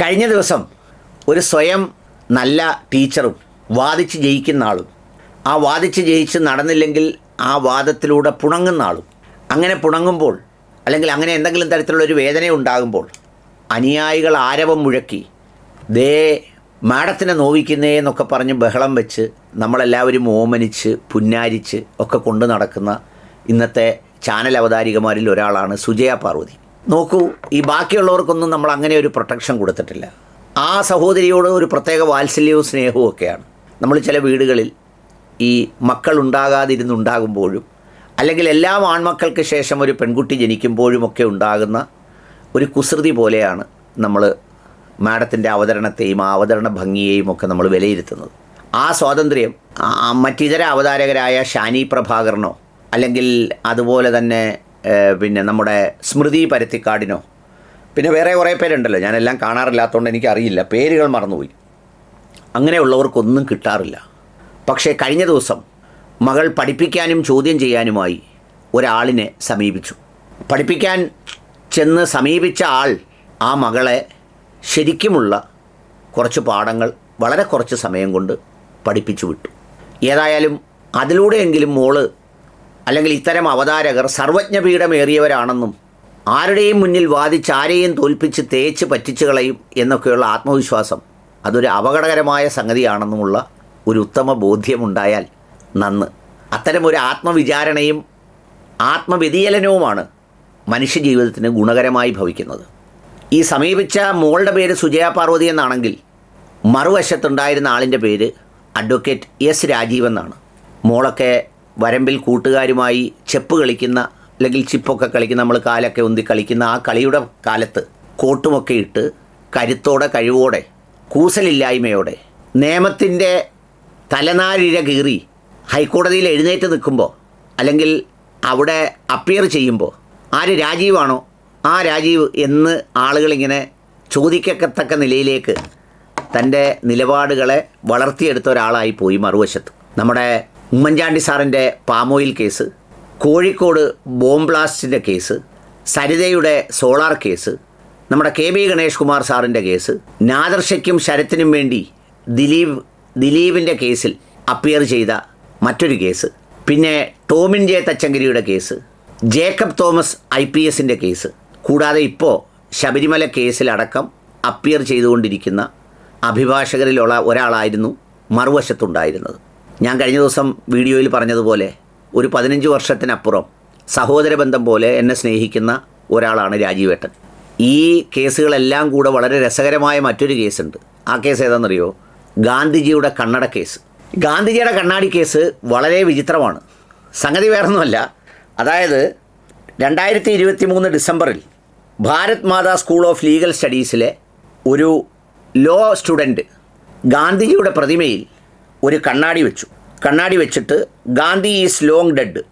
കഴിഞ്ഞ ദിവസം ഒരു സ്വയം നല്ല ടീച്ചറും വാദിച്ച് ജയിക്കുന്ന ആളും. ആ വാദിച്ച് ജയിച്ച് നടന്നില്ലെങ്കിൽ ആ വാദത്തിലൂടെ പുണങ്ങുന്ന ആളും. അങ്ങനെ പുണങ്ങുമ്പോൾ അല്ലെങ്കിൽ അങ്ങനെ എന്തെങ്കിലും തരത്തിലുള്ള ഒരു വേദന ഉണ്ടാകുമ്പോൾ അനുയായികൾ ആരവം മുഴക്കി ദേ മാഡത്തിനെ നോവിക്കുന്നേ എന്നൊക്കെ പറഞ്ഞ് ബഹളം വെച്ച് നമ്മളെല്ലാവരും ഓമനിച്ച് പുന്നാരിച്ച് ഒക്കെ കൊണ്ടു നടക്കുന്ന ഇന്നത്തെ ചാനൽ അവതാരികമാരിൽ ഒരാളാണ് സുജയ പാർവതി. നോക്കൂ ഈ ബാക്കിയുള്ളവർക്കൊന്നും നമ്മൾ അങ്ങനെ ഒരു പ്രൊട്ടക്ഷൻ കൊടുത്തിട്ടില്ല. ആ സഹോദരിയോട് ഒരു പ്രത്യേക വാത്സല്യവും സ്നേഹവും ഒക്കെയാണ്. നമ്മൾ ചില വീടുകളിൽ ഈ മക്കൾ ഉണ്ടാകാതിരുന്നുണ്ടാകുമ്പോഴും അല്ലെങ്കിൽ എല്ലാ ആൺമക്കൾക്ക് ശേഷം ഒരു പെൺകുട്ടി ജനിക്കുമ്പോഴും ഒക്കെ ഉണ്ടാകുന്ന ഒരു കുസൃതി പോലെയാണ് നമ്മൾ മാഡത്തിന്റെ അവതരണത്തെയും ആ അവതരണ ഭംഗിയെയും ഒക്കെ നമ്മൾ വിലയിരുത്തുന്നത്. ആ സ്വാതന്ത്ര്യം മറ്റിതര അവതാരകരായ ഷാനി പ്രഭാകരനോ അല്ലെങ്കിൽ അതുപോലെ തന്നെ പിന്നെ നമ്മുടെ സ്മൃതി പരുത്തിക്കാടിനോ. പിന്നെ വേറെ കുറേ പേരുണ്ടല്ലോ. ഞാനെല്ലാം കാണാറില്ലാത്തതുകൊണ്ട് എനിക്കറിയില്ല. പേരുകൾ മറന്നുപോയി. അങ്ങനെയുള്ളവർക്കൊന്നും കിട്ടാറില്ല. പക്ഷേ കഴിഞ്ഞ ദിവസം മകൾ പഠിപ്പിക്കാനും ചോദ്യം ചെയ്യാനുമായി ഒരാളിനെ സമീപിച്ചു. പഠിപ്പിക്കാൻ ചെന്ന് സമീപിച്ച ആൾ ആ മകളെ ശരിക്കുമുള്ള കുറച്ച് പാഠങ്ങൾ വളരെ കുറച്ച് സമയം കൊണ്ട് പഠിപ്പിച്ചു വിട്ടു. ഏതായാലും അതിലൂടെയെങ്കിലും മോൾ അല്ലെങ്കിൽ ഇത്തരം അവതാരകർ സർവജ്ഞപീഠമേറിയവരാണെന്നും ആരുടെയും മുന്നിൽ വാദിച്ച് ആരെയും തോൽപ്പിച്ച് തേച്ച് പറ്റിച്ചു കളയും എന്നൊക്കെയുള്ള ആത്മവിശ്വാസം അതൊരു അപകടകരമായ സംഗതിയാണെന്നുമുള്ള ഒരു ഉത്തമ ബോധ്യമുണ്ടായാൽ നന്ന്. അത്തരമൊരു ആത്മവിചാരണയും ആത്മവ്യതിയലനവുമാണ് മനുഷ്യജീവിതത്തിന് ഗുണകരമായി ഭവിക്കുന്നത്. ഈ സമീപിച്ച മോളുടെ പേര് സുജയ പാർവതി എന്നാണെങ്കിൽ മറുവശത്തുണ്ടായിരുന്ന ആളിന്റെ പേര് അഡ്വക്കേറ്റ് എസ് രാജീവ് എന്നാണ്. മോളൊക്കെ വരമ്പിൽ കൂട്ടുകാരുമായി ചെപ്പ് കളിക്കുന്ന അല്ലെങ്കിൽ ചിപ്പൊക്കെ കളിക്കുന്ന നമ്മൾ കാലൊക്കെ ഉന്തി കളിക്കുന്ന ആ കളിയുടെ കാലത്ത് കോട്ടുമൊക്കെ ഇട്ട് കരുത്തോടെ കഴിവോടെ കൂസലില്ലായ്മയോടെ നിയമത്തിന്റെ തലനാരിഴ കീറി ഹൈക്കോടതിയിൽ എഴുന്നേറ്റ് നിൽക്കുമ്പോൾ അല്ലെങ്കിൽ അവിടെ അപ്പിയർ ചെയ്യുമ്പോൾ ആര് രാജീവാണോ ആ രാജീവ് എന്ന് ആളുകളിങ്ങനെ ചോദിക്കത്തക്ക നിലയിലേക്ക് തന്റെ നിലപാടുകളെ വളർത്തിയെടുത്ത ഒരാളായി പോയി മറുവശത്ത്. നമ്മുടെ ഉമ്മൻചാണ്ടി സാറിന്റെ palm oil case Kozhikode bomb ബ്ലാസ്റ്റിന്റെ case സരിതയുടെ സോളാർ കേസ് നമ്മുടെ കെ ബി ഗണേഷ് കുമാർ സാറിന്റെ കേസ് നാദർഷയ്ക്കും ശരത്തിനും വേണ്ടി ദിലീപ് ദിലീപിന്റെ കേസിൽ അപ്പിയർ ചെയ്ത മറ്റൊരു കേസ് പിന്നെ Tomin J തച്ചങ്കരിയുടെ case Jacob Thomas I P എസിന്റെ കേസ് കൂടാതെ ഇപ്പോൾ ശബരിമല കേസിലടക്കം അപ്പിയർ ചെയ്തുകൊണ്ടിരിക്കുന്ന അഭിഭാഷകരിലുള്ള ഒരാളായിരുന്നു മറുവശത്തുണ്ടായിരുന്നത്. ഞാൻ കഴിഞ്ഞ ദിവസം വീഡിയോയിൽ പറഞ്ഞതുപോലെ ഒരു പതിനഞ്ച് വർഷത്തിനപ്പുറം സഹോദര ബന്ധം പോലെ എന്നെ സ്നേഹിക്കുന്ന ഒരാളാണ് രാജീവേട്ടൻ ഈ കേസുകളെല്ലാം കൂടെ വളരെ രസകരമായ മറ്റൊരു കേസുണ്ട്. ആ കേസ് ഏതാണെന്നറിയോ ഗാന്ധിജിയുടെ കണ്ണട കേസ്. ഗാന്ധിജിയുടെ കണ്ണാടി കേസ് വളരെ വിചിത്രമാണ്. സംഗതി വേറൊന്നുമല്ല. അതായത് രണ്ടായിരത്തി ഇരുപത്തി മൂന്ന് ഡിസംബറിൽ Bharat Mata school of legal സ്റ്റഡീസിലെ ഒരു ലോ സ്റ്റുഡന്റ് ഗാന്ധിജിയുടെ പ്രതിമയിൽ ഒരു കണ്ണാടി വെച്ചു. കണ്ണാടി വെച്ചിട്ട് ഗാന്ധി ഈസ് ലോങ് ഡെഡ്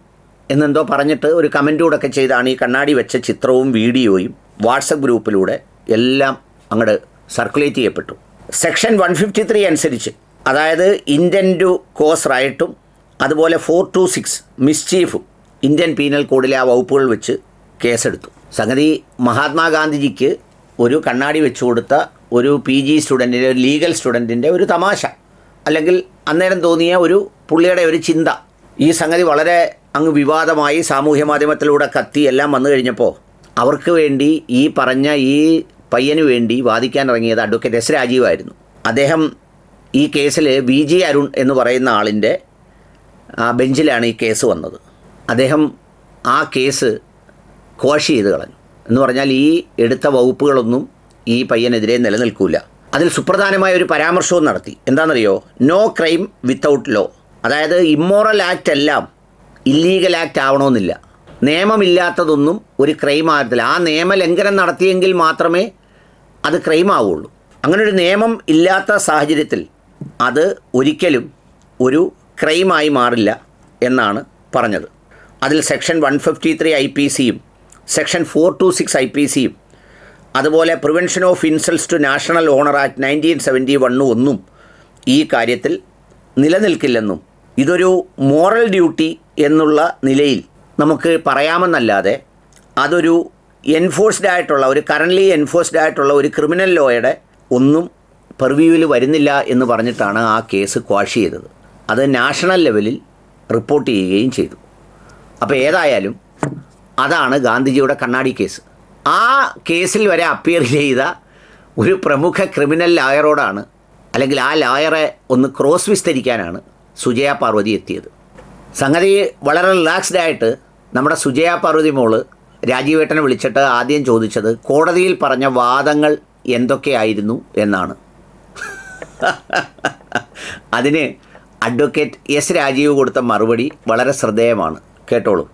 എന്നെന്തോ പറഞ്ഞിട്ട് ഒരു കമന്റൂടൊക്കെ ചെയ്താണ് ഈ കണ്ണാടി വെച്ച ചിത്രവും വീഡിയോയും വാട്സപ്പ് ഗ്രൂപ്പിലൂടെ എല്ലാം അങ്ങോട്ട് സർക്കുലേറ്റ് ചെയ്യപ്പെട്ടു. സെക്ഷൻ വൺ ഫിഫ്റ്റി ത്രീ അനുസരിച്ച് അതായത് ഇന്റന്റു കോസ് റൈറ്റും അതുപോലെ ഫോർ ടു സിക്സ് മിസ്ചീഫും ഇന്ത്യൻ പീനൽ കോഡിലെ ആ വകുപ്പുകൾ വെച്ച് കേസെടുത്തു. സംഗതി മഹാത്മാഗാന്ധിജിക്ക് ഒരു കണ്ണാടി വെച്ചു കൊടുത്ത ഒരു പി ജി സ്റ്റുഡന്റിന്റെ ഒരു ലീഗൽ സ്റ്റുഡന്റിന്റെ ഒരു തമാശ. അല്ലെങ്കിൽ അന്നേരം തോന്നിയ ഒരു പുള്ളിയുടെ ഒരു ചിന്ത. ഈ സംഗതി വളരെ അങ്ങ് വിവാദമായി സാമൂഹ്യ മാധ്യമത്തിലൂടെ കത്തി എല്ലാം വന്നു കഴിഞ്ഞപ്പോൾ അവർക്ക് വേണ്ടി ഈ പറഞ്ഞ ഈ പയ്യന് വേണ്ടി വാദിക്കാൻ ഇറങ്ങിയത് അഡ്വക്കേറ്റ് എസ് രാജീവായിരുന്നു. അദ്ദേഹം ഈ കേസിൽ വി ജി അരുൺ എന്ന് പറയുന്ന ആളിന്റെ ബെഞ്ചിലാണ് ഈ കേസ് വന്നത്. അദ്ദേഹം ആ കേസ് കോഷ് ചെയ്ത് കളഞ്ഞു. എന്ന് പറഞ്ഞാൽ ഈ എടുത്ത വകുപ്പുകളൊന്നും ഈ പയ്യനെതിരെ നിലനിൽക്കില്ല അതിൽ സുപ്രധാനമായ ഒരു പരാമർശവും നടത്തി. എന്താണെന്നറിയോ? നോ ക്രൈം വിത്തൗട്ട് ലോ അതായത് ഇമ്മോറൽ ആക്ട് എല്ലാം ഇല്ലീഗൽ ആക്ട് ആവണമെന്നില്ല. നിയമമില്ലാത്തതൊന്നും ഒരു ക്രൈം ആകത്തില്ല. ആ നിയമലംഘനം നടത്തിയെങ്കിൽ മാത്രമേ അത് ക്രൈം ആവുള്ളൂ. അങ്ങനെ ഒരു നിയമം ഇല്ലാത്ത സാഹചര്യത്തിൽ അത് ഒരിക്കലും ഒരു ക്രൈമായി മാറില്ല എന്നാണ് പറഞ്ഞത്. അതിൽ section one fifty three I P സിയും section four two six I P സിയും അതുപോലെ prevention of insults to national honour act nineteen seventy വണ്ണും ഒന്നും ഈ കാര്യത്തിൽ നിലനിൽക്കില്ലെന്നും ഇതൊരു മോറൽ ഡ്യൂട്ടി എന്നുള്ള നിലയിൽ നമുക്ക് പറയാമെന്നല്ലാതെ അതൊരു എൻഫോഴ്സ്ഡ് ആയിട്ടുള്ള ഒരു കറന്റ്ലി എൻഫോഴ്സ്ഡ് ആയിട്ടുള്ള ഒരു ക്രിമിനൽ ലോയുടെ ഒന്നും പെർവ്യൂവിൽ വരുന്നില്ല എന്ന് പറഞ്ഞിട്ടാണ് ആ കേസ് ക്വാഷ് ചെയ്തത്. അത് നാഷണൽ ലെവലിൽ റിപ്പോർട്ട് ചെയ്യുകയും ചെയ്തു. അപ്പോൾ ഏതായാലും അതാണ് ഗാന്ധിജിയുടെ കണ്ണാടി കേസ്. കേസിൽ വരെ അപ്പിയർ ചെയ്ത ഒരു പ്രമുഖ ക്രിമിനൽ ലായറോടാണ് അല്ലെങ്കിൽ ആ ലായറെ ഒന്ന് ക്രോസ് വിസ്തരിക്കാനാണ് സുജയ പാർവതി എത്തിയത്. സംഗതി വളരെ റിലാക്സ്ഡ് ആയിട്ട് നമ്മുടെ സുജയ പാർവതി മോൾ രാജീവേട്ടനെ വിളിച്ചിട്ട് ആദ്യം ചോദിച്ചത് കോടതിയിൽ പറഞ്ഞ വാദങ്ങൾ എന്തൊക്കെയായിരുന്നു എന്നാണ്. അതിന് അഡ്വക്കേറ്റ് എസ് രാജീവ് കൊടുത്ത മറുപടി വളരെ ശ്രദ്ധേയമാണ്. കേട്ടോളൂ.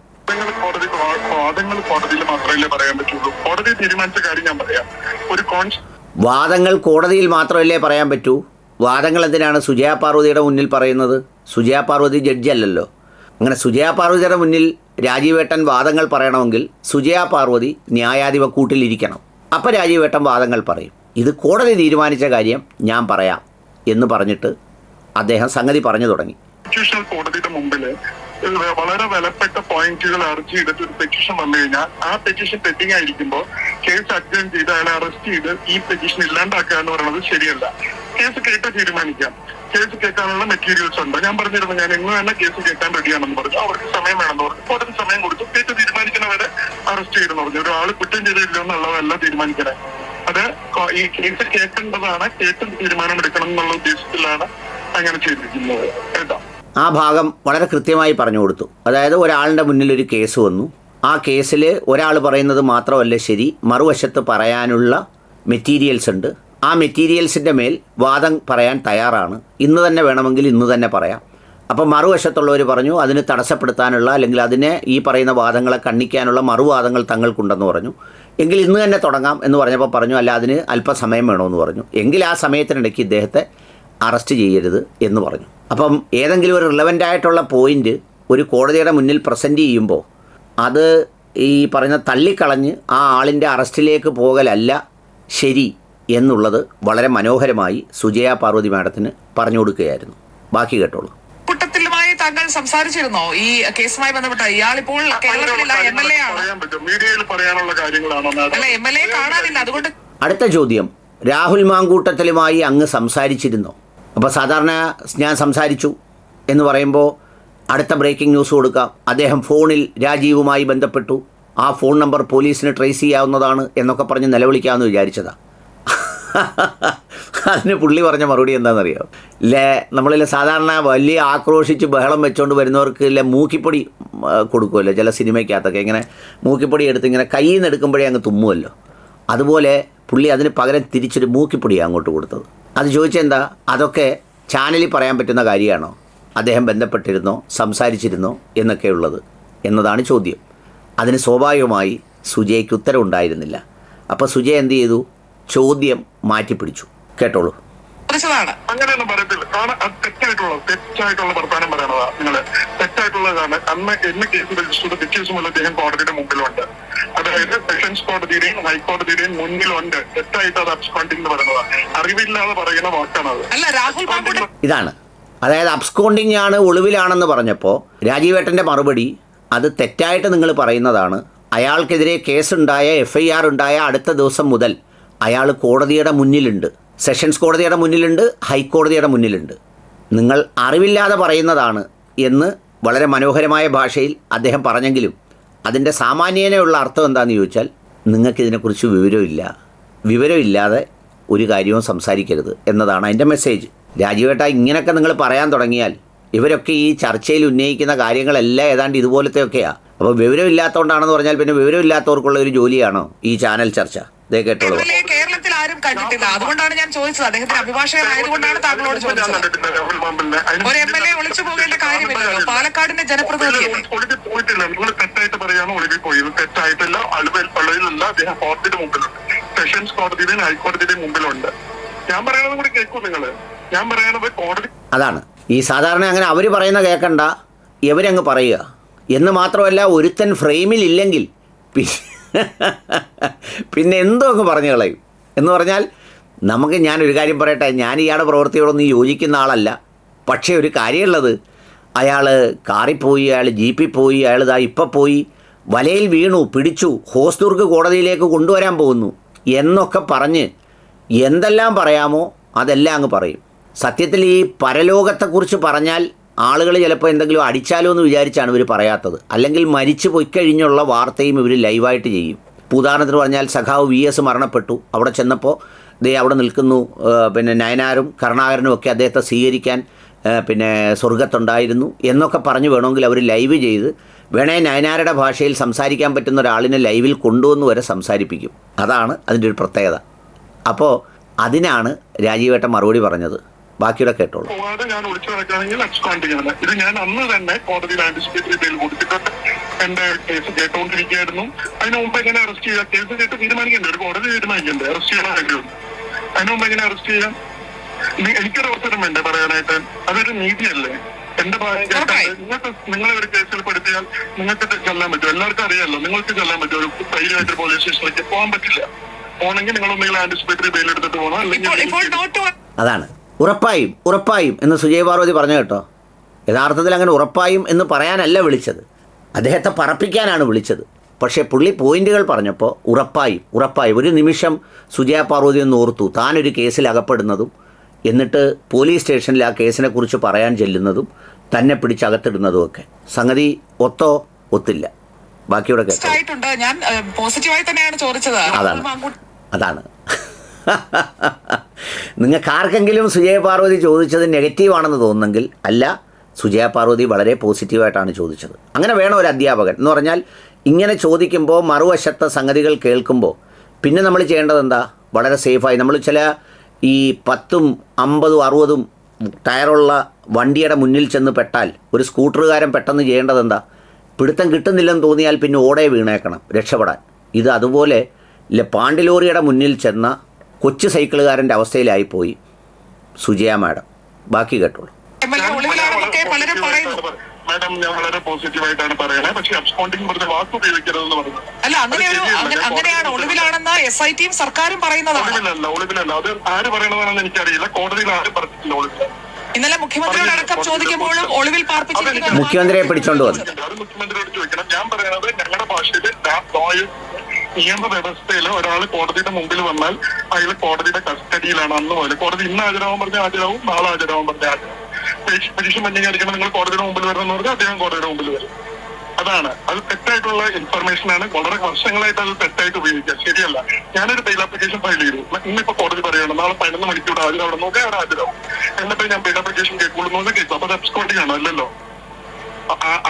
മാത്രമല്ലേ പറയാൻ പറ്റുള്ളൂ. കോടതി തീരുമാനിച്ച കാര്യം ഞാൻ പറയാം. ഒരു കോൺസ് വാദങ്ങൾ കോടതിയിൽ മാത്രമല്ലേ പറയാൻ പറ്റൂ? വാദങ്ങൾ എന്തിനാണ് സുജയ പാർവതിയുടെ മുന്നിൽ പറയുന്നത്? സുജയ പാർവതി ജഡ്ജി അല്ലല്ലോ. അങ്ങനെ സുജയ പാർവതിയുടെ മുന്നിൽ രാജീവേട്ടൻ വാദങ്ങൾ പറയണമെങ്കിൽ സുജയ പാർവതി ന്യായാധിപ കൂട്ടിലിരിക്കണം അപ്പോൾ രാജീവേട്ടൻ വാദങ്ങൾ പറയും. ഇത് കോടതി തീരുമാനിച്ച കാര്യം ഞാൻ പറയാം എന്ന് പറഞ്ഞിട്ട് അദ്ദേഹം സംഗതി പറഞ്ഞു തുടങ്ങി. കോടതിയുടെ മുമ്പിൽ വളരെ വിലപ്പെട്ട പോയിന്റുകൾ അറസ്റ്റ് ചെയ്തിട്ട് ഒരു പെറ്റീഷൻ വന്നു കഴിഞ്ഞാൽ ആ പെറ്റീഷൻ പെൻഡിങ് ആയിരിക്കുമ്പോൾ കേസ് അറ്റൻഡ് ചെയ്ത് അയാളെ അറസ്റ്റ് ചെയ്ത് ഈ പെറ്റീഷൻ ഇല്ലാണ്ടാക്കുക എന്ന് പറയുന്നത് ശരിയല്ല. കേസ് കേട്ട് തീരുമാനിക്കാം. കേസ് കേൾക്കാനുള്ള മെറ്റീരിയൽസ് ഉണ്ട്. ഞാൻ പറഞ്ഞിരുന്നു ഞാൻ എങ്ങനെ തന്നെ കേസ് കേൾക്കാൻ റെഡിയാണെന്ന് പറഞ്ഞു. അവർക്ക് സമയം വേണമെന്ന് പറഞ്ഞു. കോടതി സമയം കൊടുത്തു. കേട്ട് തീരുമാനിക്കുന്നവരെ അറസ്റ്റ് ചെയ്തെന്ന് പറഞ്ഞു. ഒരാൾ കുറ്റം ചെയ്തിട്ടില്ല എന്നുള്ളതല്ല തീരുമാനിക്കണേ. അത് ഈ കേസ് കേൾക്കേണ്ടതാണ് കേട്ട് തീരുമാനം എടുക്കണം എന്നുള്ള ഉദ്ദേശത്തിലാണ് അങ്ങനെ ചെയ്തിരിക്കുന്നത്. കേട്ടോ? ആ ഭാഗം വളരെ കൃത്യമായി പറഞ്ഞു കൊടുത്തു. അതായത് ഒരാളുടെ മുന്നിൽ ഒരു കേസ് വന്നു. ആ കേസിൽ ഒരാൾ പറയുന്നത് മാത്രമല്ല ശരി. മറുവശത്ത് പറയാനുള്ള മെറ്റീരിയൽസ് ഉണ്ട്. ആ മെറ്റീരിയൽസിന്റെ മേൽ വാദം പറയാൻ തയ്യാറാണ്. ഇന്ന് തന്നെ വേണമെങ്കിൽ ഇന്ന് തന്നെ പറയാം. അപ്പം മറുവശത്തുള്ളവർ പറഞ്ഞു അതിന് തടസ്സപ്പെടുത്താനുള്ള അല്ലെങ്കിൽ അതിനെ ഈ പറയുന്ന വാദങ്ങളെ കണ്ണിക്കാനുള്ള മറുവാദങ്ങൾ തങ്ങൾക്കുണ്ടെന്ന് പറഞ്ഞു. എങ്കിൽ ഇന്ന് തന്നെ തുടങ്ങാം എന്ന് പറഞ്ഞപ്പോൾ പറഞ്ഞു അല്ല അതിന് അല്പസമയം വേണമെന്ന് പറഞ്ഞു. എങ്കിൽ ആ സമയത്തിനിടയ്ക്ക് ഇദ്ദേഹത്തെ അറസ്റ്റ് ചെയ്യരുത് എന്ന് പറഞ്ഞു. അപ്പം ഏതെങ്കിലും ഒരു റിലവന്റ് ആയിട്ടുള്ള പോയിന്റ് ഒരു കോടതിയുടെ മുന്നിൽ പ്രസന്റ് ചെയ്യുമ്പോൾ അത് ഈ പറയുന്ന തള്ളിക്കളഞ്ഞ് ആ ആളിന്റെ അറസ്റ്റിലേക്ക് പോകലല്ല ശരി എന്നുള്ളത് വളരെ മനോഹരമായി സുജയ പാർവതി മാഡത്തിന് പറഞ്ഞു കൊടുക്കുകയായിരുന്നു. ബാക്കി കേട്ടോളൂ. കൂട്ടത്തിലുമായി താങ്കൾ സംസാരിച്ചിരുന്നോ? ഈ കേസുമായി ബന്ധപ്പെട്ട ഇയാൾ ഇപ്പോൾ കേരളത്തിലില്ല എം എൽ എ ആണ്. പറയാൻ പറ്റും. മീഡിയയിൽ പറയാനുള്ള കാര്യങ്ങളാണോ അല്ല എം എൽ എ കാണാനില്ല. അതുകൊണ്ട് അടുത്ത ചോദ്യം. രാഹുൽ മാങ്കൂട്ടത്തിലുമായി അങ്ങ് സംസാരിച്ചിരുന്നോ? അപ്പോൾ സാധാരണ ഞാൻ സംസാരിച്ചു എന്ന് പറയുമ്പോൾ അടുത്ത ബ്രേക്കിംഗ് ന്യൂസ് കൊടുക്കാം. അദ്ദേഹം ഫോണിൽ രാജീവുമായി ബന്ധപ്പെട്ടു. ആ ഫോൺ നമ്പർ പോലീസിന് ട്രേസ് ചെയ്യാവുന്നതാണ് എന്നൊക്കെ പറഞ്ഞ് നിലവിളിക്കാമെന്ന് വിചാരിച്ചതാ. അതിന് പുള്ളി പറഞ്ഞ മറുപടി എന്താണെന്നറിയോ? ഇല്ലേ നമ്മളിൽ സാധാരണ വലിയ ആക്രോശിച്ച് ബഹളം വെച്ചുകൊണ്ട് വരുന്നവർക്ക് ഇല്ല മൂക്കിപ്പൊടി കൊടുക്കുമല്ലോ ചില സിനിമയ്ക്കകത്തൊക്കെ. ഇങ്ങനെ മൂക്കിപ്പൊടി എടുത്ത് ഇങ്ങനെ കയ്യിൽ നിന്ന് എടുക്കുമ്പോഴേ അങ്ങ് തുമ്മുമല്ലോ അതുപോലെ പുള്ളി അതിന് പകരം തിരിച്ചൊരു മൂക്കിപ്പൊടിയാണ് അങ്ങോട്ട് കൊടുത്തത്. അത് ചോദിച്ചെന്താ? അതൊക്കെ ചാനലിൽ പറയാൻ പറ്റുന്ന കാര്യമാണോ? അദ്ദേഹം ബന്ധപ്പെട്ടിരുന്നോ? സംസാരിച്ചിരുന്നോ? എന്നൊക്കെയുള്ളത്. എന്നതാണ് ചോദ്യം. അതിന് സ്വാഭാവികമായി സുജയ്ക്ക് ഉത്തരവുണ്ടായിരുന്നില്ല അപ്പോൾ സുജയ് എന്ത് ചെയ്തു? ചോദ്യം മാറ്റിപ്പിടിച്ചു. കേട്ടോളൂ. ചോദിച്ചതാണ് അങ്ങനെയൊന്നും അത് തെറ്റായിട്ടുള്ള തെറ്റായിട്ടുള്ള വർത്താനം പറയണതാ നിങ്ങൾ. തെറ്റായിട്ടുള്ളതാണ്. അന്ന് എന്ന കേസ് രജിസ്റ്റർ മുതൽ അദ്ദേഹം കോടതിയുടെ മുമ്പിലുണ്ട്. അതായത് സെഷൻസ് കോടതിയുടെയും ഹൈക്കോടതിയുടെയും മുന്നിലുണ്ട്. തെറ്റായിട്ട് അത് അബ്സ്കോണ്ടിങ് എന്ന് പറയുന്നതാ. അറിവില്ലാതെ പറയുന്ന വാക്കാണത് അല്ല രാഹുൽ മാങ്കൂട്ടം ഇതാണ്. അതായത് അബ്സ്കോണ്ടിങ് ആണ് ഒളിവിലാണെന്ന് പറഞ്ഞപ്പോൾ രാജീവേട്ടന്റെ മറുപടി അത് തെറ്റായിട്ട് നിങ്ങൾ പറയുന്നതാണ്. അയാൾക്കെതിരെ കേസുണ്ടായ എഫ് ഐ ആർ ഉണ്ടായ അടുത്ത ദിവസം മുതൽ അയാൾ കോടതിയുടെ മുന്നിലുണ്ട്. സെഷൻസ് കോടതിയുടെ മുന്നിലുണ്ട് ഹൈക്കോടതിയുടെ മുന്നിലുണ്ട്. നിങ്ങൾ അറിവില്ലാതെ പറയുന്നതാണ് എന്ന് വളരെ മനോഹരമായ ഭാഷയിൽ അദ്ദേഹം പറഞ്ഞെങ്കിലും അതിന്റെ സാമാന്യേനയുള്ള അർത്ഥം എന്താണെന്ന് ചോദിച്ചാൽ നിങ്ങൾക്കിതിനെക്കുറിച്ച് വിവരമില്ല. വിവരമില്ലാതെ ഒരു കാര്യവും സംസാരിക്കരുത് എന്നതാണ് അതിന്റെ മെസ്സേജ്. രാജീവേട്ട ഇങ്ങനെയൊക്കെ നിങ്ങൾ പറയാൻ തുടങ്ങിയാൽ ഇവരൊക്കെ ഈ ചർച്ചയിൽ ഉന്നയിക്കുന്ന കാര്യങ്ങളെല്ലാം ഏതാണ്ട് ഇതുപോലത്തെയൊക്കെയാണ് അപ്പോൾ വിവരമില്ലാത്തതുകൊണ്ടാണെന്ന് പറഞ്ഞാൽ പിന്നെ വിവരമില്ലാത്തവർക്കുള്ള ഒരു ജോലിയാണോ ഈ ചാനൽ ചർച്ച? കേട്ടോളൂ. കേരളത്തിൽ ആരും കണ്ടിട്ടില്ല. അതുകൊണ്ടാണ് ഞാൻ ചോദിച്ചത്. അദ്ദേഹത്തിന്റെ അഭിഭാഷകനായതുകൊണ്ടാണ് താങ്കളോട് ചോദിച്ചത്. ഒരു എം എൽ എ ഒളിച്ചു പോകേണ്ട കാര്യമില്ലല്ലോ. പാലക്കാടിന്റെ ജനപ്രതിനിധി ഒളിവിൽ പോയിട്ടില്ല. നിങ്ങൾ തെറ്റായിട്ട് പറയാണ് ഒളിവിൽ പോയത് തെറ്റായിട്ടില്ല. അളുവിൽ പള്ളിയിലല്ല അദ്ദേഹം കോടതിയുടെ മുമ്പിലുണ്ട്. സെഷൻസ് കോടതിയുടെയും ഹൈക്കോടതിയുടെയും മുമ്പിലുണ്ട്. ഞാൻ പറയണത് കൂടി കേൾക്കൂ നിങ്ങൾ ഞാൻ പറയണത് കോടതി അതാണ്. ഈ സാധാരണ അങ്ങനെ അവർ പറയുന്ന കേൾക്കണ്ട ഇവരങ്ങ് പറയുക. എന്ന് മാത്രമല്ല ഒരുത്തൻ ഫ്രെയിമിൽ ഇല്ലെങ്കിൽ പിന്നെ എന്തോ അങ്ങ് പറഞ്ഞു കളയും. എന്ന് പറഞ്ഞാൽ നമുക്ക് ഞാനൊരു കാര്യം പറയട്ടെ ഞാൻ ഇയാളുടെ പ്രവൃത്തിയോടൊന്നും യോജിക്കുന്ന ആളല്ല. പക്ഷേ ഒരു കാര്യമുള്ളത് അയാൾ കാറിൽ പോയി അയാൾ ജീപ്പിൽ പോയി അയാൾ ഇതാ ഇപ്പം പോയി വലയിൽ വീണു പിടിച്ചു ഹോസ്ദുർഗ് കോടതിയിലേക്ക് കൊണ്ടുവരാൻ പോകുന്നു എന്നൊക്കെ പറഞ്ഞ് എന്തെല്ലാം പറയാമോ അതെല്ലാം അങ്ങ് പറയും. സത്യത്തിൽ ഈ പരലോകത്തെക്കുറിച്ച് പറഞ്ഞാൽ ആളുകൾ ചിലപ്പോൾ എന്തെങ്കിലും അടിച്ചാലോ എന്ന് വിചാരിച്ചാണ് ഇവർ പറയാത്തത്. അല്ലെങ്കിൽ മരിച്ചു പോയി കഴിഞ്ഞുള്ള വാർത്തയും ഇവർ ലൈവായിട്ട് ചെയ്യും. ഉദാഹരണത്തിന് പറഞ്ഞാൽ സഖാവ് വി എസ് മരണപ്പെട്ടു. അവിടെ ചെന്നപ്പോൾ ദേ അവിടെ നിൽക്കുന്നു പിന്നെ നയനാരും കരുണാകരനും ഒക്കെ അദ്ദേഹത്തെ സ്വീകരിക്കാൻ പിന്നെ സ്വർഗത്തുണ്ടായിരുന്നു എന്നൊക്കെ പറഞ്ഞു വേണമെങ്കിൽ അവർ ലൈവ് ചെയ്ത് വേണേ നയനാരുടെ ഭാഷയിൽ സംസാരിക്കാൻ പറ്റുന്ന ഒരാളിനെ ലൈവിൽ കൊണ്ടുവന്ന് വരെ സംസാരിപ്പിക്കും. അതാണ് അതിന്റെ ഒരു പ്രത്യേകത. അപ്പോൾ അതിനാണ് രാജീവേട്ട മറുപടി പറഞ്ഞത്. ബാക്കിയുടെ കേട്ടോളൂ. പോവാതെ ഞാൻ വിളിച്ചു നടക്കുകയാണെങ്കിൽ ഇത് ഞാൻ അന്ന് തന്നെ കോടതിയിൽ ആന്റിസിപ്പേറ്ററി ബെയിൽ കൊടുത്തിട്ടുണ്ട്. എന്റെ കേസ് കേട്ടോണ്ടിരിക്കുകയായിരുന്നു. അതിന് മുമ്പ് എങ്ങനെ അറസ്റ്റ് ചെയ്യാം? കേസ് കേട്ട് തീരുമാനിക്കണ്ടേ? ഒരു കോടതി തീരുമാനിക്കണ്ടേ? അറസ്റ്റ് ചെയ്യണോ വേണ്ടോ അതിന് മുമ്പ് എങ്ങനെ അറസ്റ്റ് ചെയ്യാം? നി- എനിക്കൊരു അവസരം വേണ്ടേ പറയാനായിട്ട്? അതൊരു നീതിയല്ലേ? എന്റെ ഭാഗം കേട്ടാൽ നിങ്ങൾക്ക് നിങ്ങളെ ഒരു കേസിൽ പെടുത്തിയാൽ നിങ്ങൾക്ക് ഇത് ചെല്ലാൻ പറ്റും. എല്ലാവർക്കും അറിയാലോ നിങ്ങൾക്ക് ചെല്ലാൻ പറ്റും. ഒരു ധൈര്യമായിട്ട് പോലീസ് സ്റ്റേഷനിലേക്ക് പോകാൻ പറ്റില്ല. പോകണമെങ്കിൽ നിങ്ങൾ ഒന്നെങ്കിലും ആന്റിസിപ്പേറ്ററി ബെയിൽ എടുത്തിട്ട് പോകണം. അല്ലെങ്കിൽ അതാണ്. ഉറപ്പായും ഉറപ്പായും എന്ന് സുജയ് പാർവതി പറഞ്ഞു കേട്ടോ. യഥാർത്ഥത്തിൽ അങ്ങനെ ഉറപ്പായും എന്ന് പറയാനല്ല വിളിച്ചത്. അദ്ദേഹത്തെ പറപ്പിക്കാനാണ് വിളിച്ചത്. പക്ഷേ പുള്ളി പോയിന്റുകൾ പറഞ്ഞപ്പോൾ ഉറപ്പായും ഉറപ്പായും. ഒരു നിമിഷം സുജയ പാർവതി ഒന്ന് ഓർത്തു. താനൊരു കേസിൽ അകപ്പെടുന്നതും എന്നിട്ട് പോലീസ് സ്റ്റേഷനിൽ ആ കേസിനെക്കുറിച്ച് പറയാൻ ചെല്ലുന്നതും തന്നെ പിടിച്ചകത്തിടുന്നതും ഒക്കെ. സംഗതി ഒത്തോ ഒത്തില്ല. ബാക്കിയുടെ കേട്ടോ ഞാൻ പോസിറ്റീവായി തന്നെയാണ് ചോദിച്ചത്. അതാണ്. അതാണ്. നിങ്ങൾക്ക് ആർക്കെങ്കിലും സുജയ പാർവതി ചോദിച്ചത് നെഗറ്റീവാണെന്ന് തോന്നുന്നെങ്കിൽ അല്ല സുജയ പാർവതി വളരെ പോസിറ്റീവായിട്ടാണ് ചോദിച്ചത്. അങ്ങനെ വേണം ഒരു അധ്യാപകൻ എന്ന് പറഞ്ഞാൽ ഇങ്ങനെ ചോദിക്കുമ്പോൾ മറുവശത്തെ സംഗതികൾ കേൾക്കുമ്പോൾ പിന്നെ നമ്മൾ ചെയ്യേണ്ടത് എന്താ? വളരെ സേഫായി. നമ്മൾ ചില ഈ പത്തും അമ്പതും അറുപതും ടയറുള്ള വണ്ടിയുടെ മുന്നിൽ ചെന്ന് പെട്ടാൽ ഒരു സ്കൂട്ടറുകാരൻ പെട്ടെന്ന് ചെയ്യേണ്ടത് എന്താ? പിടുത്തം കിട്ടുന്നില്ലെന്ന് തോന്നിയാൽ പിന്നെ ഓടെ വീണേക്കണം രക്ഷപ്പെടാൻ. ഇത് അതുപോലെ ഇല്ല പാണ്ടിലോറിയുടെ മുന്നിൽ ചെന്ന കൊച്ചു സൈക്കിളുകാരന്റെ അവസ്ഥയിലായിപ്പോയി സുജയ മാഡം. ബാക്കി കേട്ടോളൂ. മാഡം ഞാൻ വളരെ പക്ഷെ അബ്സ്കോണ്ടിങ് പറഞ്ഞ വാക്ക് ഉപയോഗിക്കരുതെന്ന് പറഞ്ഞു. അല്ല അങ്ങനെ ഒരു അങ്ങനെയാണ് ഒളിവിലാണെന്ന് എസ് ഐ ടിയും സർക്കാരും പറയുന്നതാണ്. ഒളിവിലല്ല ഒളിവിലല്ല. അത് ആര് പറയണതാണെന്ന് എനിക്കറിയില്ല. കോടതിയിൽ ആരും പറഞ്ഞിട്ടില്ല ഒളിവില. ഇന്നലെ മുഖ്യമന്ത്രിയോട് അടക്കം ചോദിക്കുമ്പോഴും ഒളിവിൽ പാർപ്പിച്ചിരിക്കുന്ന മുഖ്യമന്ത്രിയെ പിടിച്ചോണ്ട് വന്നു. മുഖ്യമന്ത്രിയോട് ചോദിക്കണം. ഞാൻ പറയുന്നത് ഞങ്ങളുടെ ഭാഷയിൽ നിയമവ്യവസ്ഥയിൽ ഒരാൾ കോടതിയുടെ മുമ്പിൽ വന്നാൽ അയാൾ കോടതിയുടെ കസ്റ്റഡിയിലാണ് അന്ന് മുതൽ കോടതി ഇന്ന് ഹാജരാവാൻ പറഞ്ഞ ഹാജരാവും നാളെ ഹാജരാവാൻ പറഞ്ഞ ഹാജരാവും. പരീക്ഷ അംഗീകരിക്കണം നിങ്ങൾ കോടതിയുടെ മുമ്പിൽ വരണം എന്ന് പറഞ്ഞാൽ അദ്ദേഹം കോടതിയുടെ മുമ്പിൽ വരും. അതാണ്. അത് തെറ്റായിട്ടുള്ള ഇൻഫർമേഷൻ ആണ്. വളരെ വർഷങ്ങളായിട്ട് അത് തെറ്റായിട്ട് ഉപയോഗിക്കുക. ശരിയല്ല. ഞാനൊരു ബെയിൽ ആപ്ലിക്കേഷൻ ഫയൽ ചെയ്തു. ഇന്നിപ്പോ കോടതി പറയണം നാളെ പതിനൊന്ന് മണിക്കൂർ ഹാജരാവണം നോക്കുക അവിടെ ഹാജരാവും. എന്നിട്ട് ഞാൻ ബെയിൽ ആപ്ലിക്കേഷൻ കേൾക്കുള്ളൂ എന്ന് കേൾക്കും അപ്പൊ അത് അബ്സ്കോട്ടിംഗ് ആണോ അല്ലല്ലോ?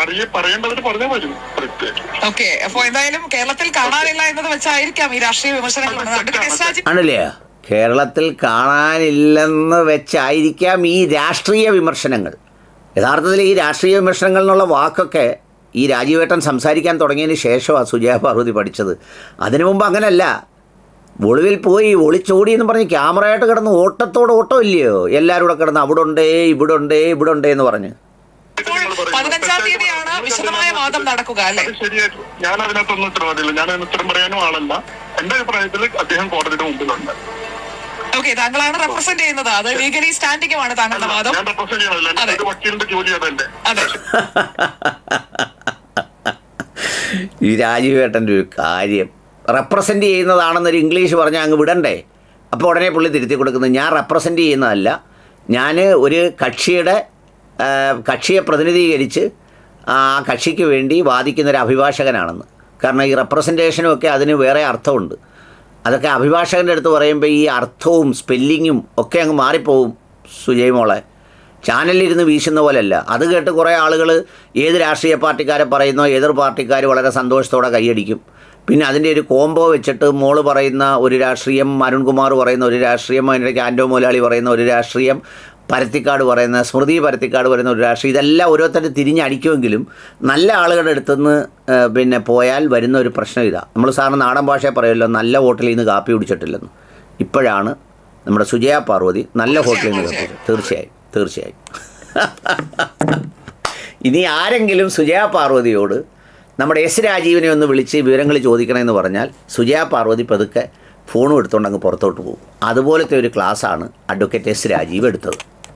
അറിയ പറയേണ്ടവർ പറഞ്ഞാൽ മതി കറക്റ്റ് ഓക്കെ അപ്പൊ എന്തായാലും കേരളത്തിൽ കാണാനില്ല എന്നത് വെച്ചായിരിക്കാം ഈ രാഷ്ട്രീയ വിമർശനങ്ങൾ ആണല്ലേ? കേരളത്തിൽ കാണാനില്ലെന്ന് വെച്ചായിരിക്കാം ഈ രാഷ്ട്രീയ വിമർശനങ്ങൾ. യഥാർത്ഥത്തിൽ ഈ രാഷ്ട്രീയ വിമർശനങ്ങൾ എന്നുള്ള വാക്കൊക്കെ ഈ രാജീവേട്ടൻ സംസാരിക്കാൻ തുടങ്ങിയതിന് ശേഷമാണ് സുജയ പാർവതി പഠിച്ചത്. അതിനു മുമ്പ് അങ്ങനല്ല. ഒളിവിൽ പോയി ഒളിച്ചോടി എന്ന് പറഞ്ഞ് ക്യാമറയായിട്ട് കിടന്ന് ഓട്ടത്തോട് ഓട്ടം ഇല്ലയോ എല്ലാവരും കൂടെ കിടന്ന് അവിടെ ഉണ്ടേ ഇവിടെ ഉണ്ടേ ഇവിടെ ഉണ്ടേ എന്ന് പറഞ്ഞ്. വിശദമായ വാദം നടക്കുക അല്ലെ? ശരിയായിട്ട് ഞാൻ അതിനകത്തൊന്നും ഉത്തരവാദിയില്ല ഞാൻ അതിന് ഉത്തരം പറയാനും ആളല്ല. എന്റെ അഭിപ്രായത്തിൽ അദ്ദേഹം കോടതിയുടെ മുമ്പിലുണ്ട്. ഓക്കെ താങ്കളാണ് റെപ്രസെന്റ് ചെയ്യുന്നത്. അത് ലീഗലി സ്റ്റാൻഡിംഗുമാണ് താങ്കളുടെ വാദം. ഞാൻ റെപ്രസെന്റ് ചെയ്യണമല്ല അതെ. ഒരു വക്കീലിന്റെ ജോലി അതല്ലേ. അതെ. ഈ രാജീവേട്ടന്റെ ഒരു കാര്യം. റെപ്രസെന്റ് ചെയ്യുന്നതാണെന്നൊരു ഇംഗ്ലീഷ് പറഞ്ഞാൽ അങ്ങ് വിടണ്ടേ? അപ്പോൾ ഉടനെ പുള്ളി തിരുത്തി കൊടുക്കുന്നത് ഞാൻ റെപ്രസെന്റ് ചെയ്യുന്നതല്ല. ഞാൻ ഒരു കക്ഷിയുടെ കക്ഷിയെ പ്രതിനിധീകരിച്ച് ആ കക്ഷിക്ക് വേണ്ടി വാദിക്കുന്ന ഒരു അഭിഭാഷകനാണെന്ന്. കാരണം ഈ റെപ്രസെന്റേഷനും ഒക്കെ അതിന് വേറെ അർത്ഥമുണ്ട്. അതൊക്കെ അഭിഭാഷകന്റെ അടുത്ത് പറയുമ്പോൾ ഈ അർത്ഥവും സ്പെല്ലിങ്ങും ഒക്കെ അങ്ങ് മാറിപ്പോവും സുജയ് മോളെ. ചാനലിലിരുന്ന് വീശുന്ന പോലെയല്ല. അത് കേട്ട് കുറേ ആളുകൾ ഏത് രാഷ്ട്രീയ പാർട്ടിക്കാരെ പറയുന്നോ എതിർ പാർട്ടിക്കാർ വളരെ സന്തോഷത്തോടെ കൈയടിക്കും. പിന്നെ അതിന്റെ ഒരു കോംബോ വെച്ചിട്ട് മോൾ പറയുന്ന ഒരു രാഷ്ട്രീയം അരുൺകുമാർ പറയുന്ന ഒരു രാഷ്ട്രീയം അതിനിടയ്ക്ക് ആൻഡോ മുലാളി പറയുന്ന ഒരു രാഷ്ട്രീയം പരത്തിക്കാട് പറയുന്ന സ്മൃതി പരത്തിക്കാട് പറയുന്ന ഒരു രാഷ്ട്രീയം ഇതെല്ലാം ഓരോരുത്തരും തിരിഞ്ഞടിക്കുമെങ്കിലും നല്ല ആളുകളുടെ അടുത്തുനിന്ന് പിന്നെ പോയാൽ വരുന്ന ഒരു പ്രശ്നം ഇതാ. നമ്മൾ സാറിന് നാടൻ ഭാഷയെ പറയുമല്ലോ നല്ല ഹോട്ടലിൽ നിന്ന് കാപ്പി കുടിച്ചിട്ടില്ലെന്ന്. ഇപ്പോഴാണ് നമ്മുടെ സുജയ പാർവതി നല്ല ഹോട്ടലിൽ നിന്ന് കാപ്പി. തീർച്ചയായും തീർച്ചയായും. ഇനി ആരെങ്കിലും സുജയ പാർവതിയോട് നമ്മുടെ എസ് രാജീവിനെ ഒന്ന് വിളിച്ച് വിവരങ്ങൾ ചോദിക്കണമെന്ന് പറഞ്ഞാൽ സുജയ പാർവതി പതുക്കെ ഫോണും എടുത്തുകൊണ്ട് അങ്ങ് പുറത്തോട്ട് പോകും. അതുപോലത്തെ ഒരു ക്ലാസ്സാണ് അഡ്വക്കേറ്റ് എസ് രാജീവ് എടുത്തത്.